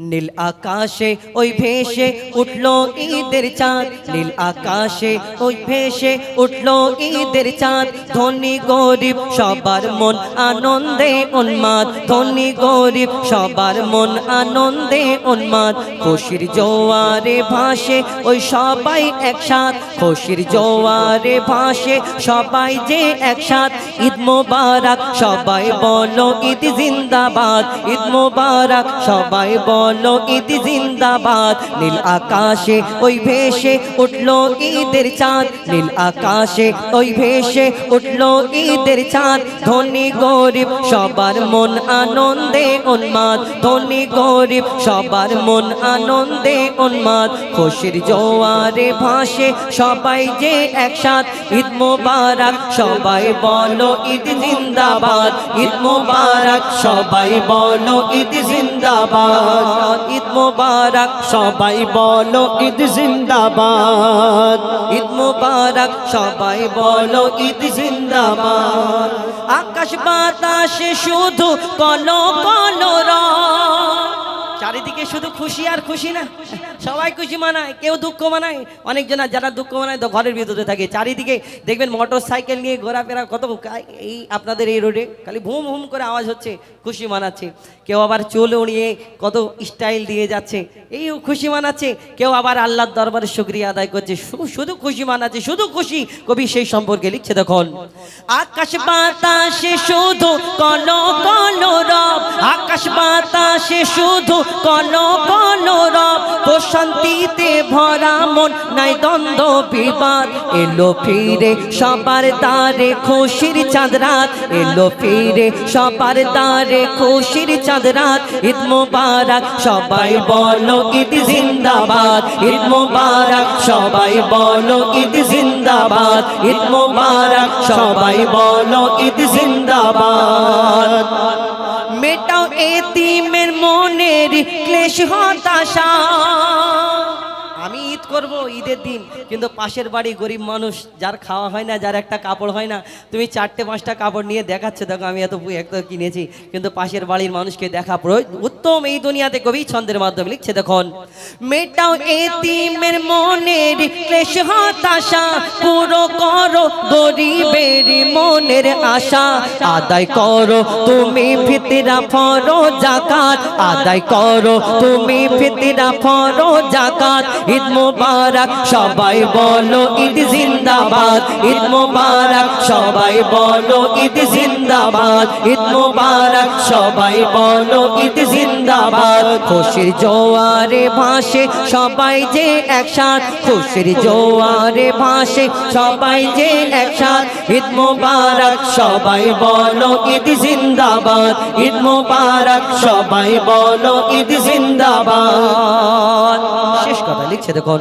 নীল আকাশে ওই ভেসে উঠল ঈদের চাঁদ। নীল আকাশে ওই ভেসে উঠল ঈদের চাঁদ। ধনী গরিব, সবার মন আনন্দে উন্মাদ। ধনী গরিব, সবার মন আনন্দে উন্মাদ। খুশির জোয়ারে ভাসে ওই সবাই একসাথ। খুশির জোয়ারে ভাসে সবাই যে একসাথ। ঈদ মোবারক, সবাই বলো ঈদ জিন্দাবাদ। ঈদ মোবারক, সবাই বলো ঈদ জিন্দাবাদ। নীল আকাশে ওই ভেসে উঠল ঈদের চাঁদ। নীল আকাশে ওই ভেসে উঠল ঈদের চাঁদ। ধনী গরিব, সবার মন আনন্দে উন্মাদ। ধনী গরিব, সবার মন আনন্দে উন্মাদ। খুশির জোয়ারে ভাসে সবাই যে একসাথ। ঈদ মোবারক, সবাই বলো, ঈদ জিন্দাবাদ। ঈদ মোবারক, সবাই বলো, ঈদ জিন্দাবাদ। ঈদ মোবারক, সবাই বলো ঈদ জিন্দাবাদ ঈদ মোবারক, সবাই বলো ঈদ জিন্দাবাদ আকাশ বাতাসে শুধু কলো কলো রং। চারিদিকে শুধু খুশি আর খুশি না। সবাই খুশি মানায়, কেউ দুঃখ মানায়। অনেকজন যারা দুঃখ মানায় তো ঘরের ভিতরে থাকে। চারিদিকে দেখবেন মোটর সাইকেল নিয়ে ঘোরাফেরা কত এই আপনাদের এই রোডে খালি ভুম ভুম করে আওয়াজ হচ্ছে, খুশি মানাচ্ছে। কেউ আবার চুল উড়িয়ে কত স্টাইল দিয়ে যাচ্ছে। এই খুশি মানাচ্ছে। কেউ আবার আল্লাহর দরবারে শুক্রিয়া আদায় করছে। শুধু খুশি মানাচ্ছে, শুধু খুশি কবি সেই সম্পর্কে লিখছে দেখুন। আকাশ বাতাসে শুধু কলো কলো রব। আকাশ বাতাসে শুধু কলো কলো রব প্রশান্তিতে ভরা মন, নাই দ্বন্দ্ব, বিবাদ। এলো ফিরে সবার দ্বারে খুশির চাঁদ রাত। এলো ফিরে সবার দ্বারে খুশির চাঁদ রাত। ঈদ মোবারক, সবাই বলো ঈদ জিন্দাবাদ। ঈদ মোবারক, সবাই বলো ঈদ জিন্দাবাদ। ঈদ মোবারক, সবাই বলো ঈদ জিন্দাবাদ। মেটাও মনের ক্লেশ হতাশা। করব ঈদের দিন। কিন্তু পাশের বাড়ি গরিব মানুষ, যার খাওয়া হয় না, যার একটা কাপড় হয় না, তুমি চারটে, পাঁচটা কাপড় নিয়ে দেখাচ্ছে, দেখো আমি এত একটা কিনেছি। কিন্তু পাশের বাড়ির মানুষকে দেখা উত্তম এই দুনিয়াতে কবি ছন্দের মাধ্যমে লিখছে, দেখুন, মেটাও এতিমের মনের ক্লেশ, হতাশা, পুরো করো গরিবের মনের আশা। আদায় করো তুমি ফিতরা, ফরো জাকাত আদায় করো তুমি ফিতরা, ফরো জাকাত ঈদ মোবারক, সবাই বলো ঈদ জিন্দাবাদ। ঈদ মোবারক, সবাই বলো ঈদ জিন্দাবাদ। ঈদ মোবারক, সবাই বলো ঈদ জিন্দাবাদ। খুশির জোয়ারে ভাসে সবাই যে একসাথ। খুশির জোয়ারে ভাসে সবাই যে একসাথ। ঈদ মোবারক, সবাই বলো ঈদ জিন্দাবাদ। ঈদ মোবারক, সবাই বলো ঈদ জিন্দাবাদ। শেষ কথা, লিখছে দেখুন।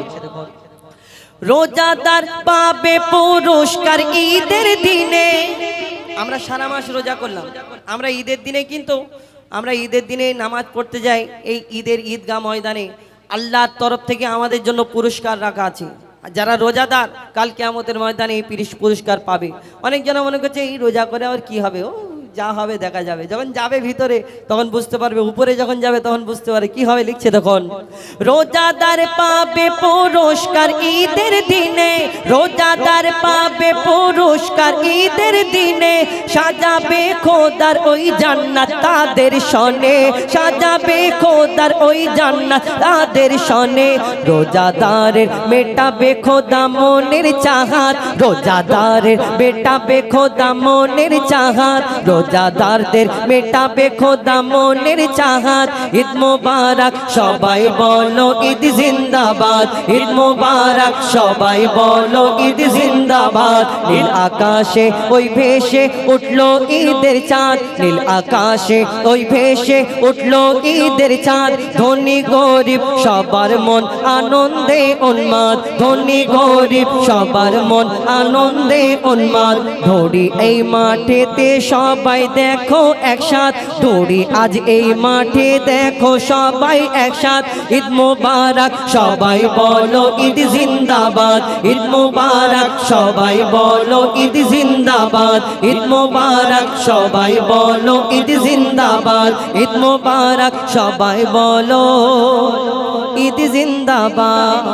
রোজাদার পাবে পুরস্কার ঈদের দিনে। আমরা সারা মাস রোজা করলাম। আমরা ঈদের দিনে কিন্তু, আমরা ঈদের দিনে নামাজ পড়তে যাই, এই ঈদের ঈদগাহ ময়দানে আল্লাহর তরফ থেকে আমাদের জন্য পুরস্কার রাখা আছে। যারা রোজাদার, কাল কেয়ামতের ময়দানে এই পুরস্কার পাবে। অনেকজন মনে করছে, এই রোজা করে আর কি হবে? ও যা হবে দেখা যাবে। যখন যাবে ভিতরে, তখন বুঝতে পারবে, উপরে যখন যাবে, তখন বুঝতে পারবে, কি হবে লিখছে তখন। রোজাদার পাবে পুরস্কার ঈদের দিনে, রোজাদার পাবে পুরস্কার ঈদের দিনে, সাজাবে খোদার ওই জান্নাত তাদের সনে, সাজাবে খোদার ওই জান্নাত তাদের সনে। রোজাদারের মেটাবে খোদা মনের চাহাত, রোজাদারের মেটাবে খোদা মনের চাহাত রোজাদারদের মেটাবে খোদা মনের চাহাত ঈদ মোবারক, সবাই বলো ঈদ জিন্দাবাদ। ঈদ মোবারক, সবাই বলো ঈদ জিন্দাবাদ। নীল আকাশে ওই ভেসে উঠল ঈদের চাঁদ। নীল আকাশে ওই ভেসে উঠল ঈদের চাঁদ। ধনী গরিব, সবার মন আনন্দে উন্মাদ। ধনী গরিব, সবার মন আনন্দে উন্মাদ। ধরি এই মাঠেতে সবাই সবাই দেখো একসাথ। দৌড়ি আজ এই মাঠে দেখো সবাই একসাথ। ঈদ মোবারক, সবাই বলো ঈদ জিন্দাবাদ। ঈদ মোবারক, সবাই বলো ঈদ জিন্দাবাদ। ঈদ মোবারক, সবাই বলো ঈদ জিন্দাবাদ। ঈদ মোবারক, সবাই বলো ঈদ জিন্দাবাদ।